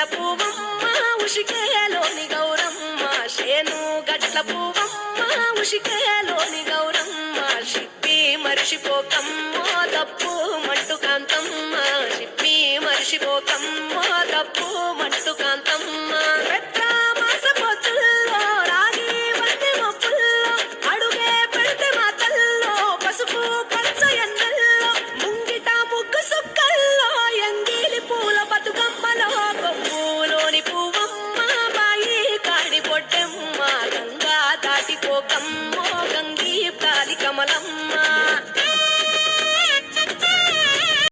గట్ల పువ్వమ్మ ఉషికేలోని గౌరమ్మ. శేను గట్ల పువ్వమ్మ ఉషికేలోని గౌరమ్మ. షిప్పి మరిషిపోకమ్మో తప్పు మంటు కాంతమ్మ షిప్పి మరిషిపోకమ్మో తప్పు போகம்